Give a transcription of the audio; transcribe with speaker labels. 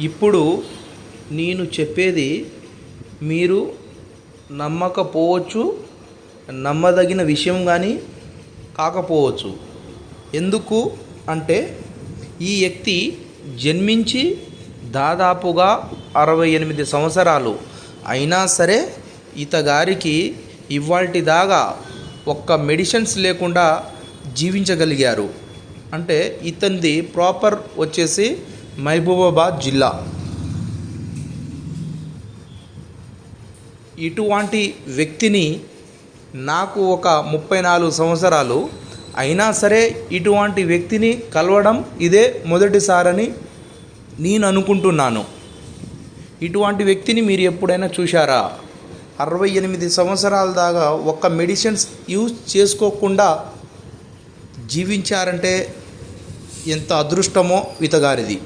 Speaker 1: ఇప్పుడు నేను చెప్పేది మీరు నమ్మకపోవచ్చు నమ్మదగిన విషయం కానీ కాకపోవచ్చు. ఎందుకు అంటే ఈ వ్యక్తి జన్మించి దాదాపుగా అరవై ఎనిమిది సంవత్సరాలు. అయినా సరే ఇతగారికి ఇవాల్టి దాకా ఒక్క మెడిసిన్స్ లేకుండా జీవించగలిగారు. అంటే ఇతనిది ప్రాపర్ వచ్చేసి మహబూబాబాద్ జిల్లా. ఇటువంటి వ్యక్తిని నాకు ఒక ముప్పై నాలుగు సంవత్సరాలు. అయినా సరే ఇటువంటి వ్యక్తిని కలవడం ఇదే మొదటిసారని నేను అనుకుంటున్నాను. ఇటువంటి వ్యక్తిని మీరు ఎప్పుడైనా చూశారా? అరవై ఎనిమిది సంవత్సరాల దాకా ఒక్క మెడిసిన్స్ యూజ్ చేసుకోకుండా జీవించారంటే ఎంత అదృష్టమో ఇతగారిది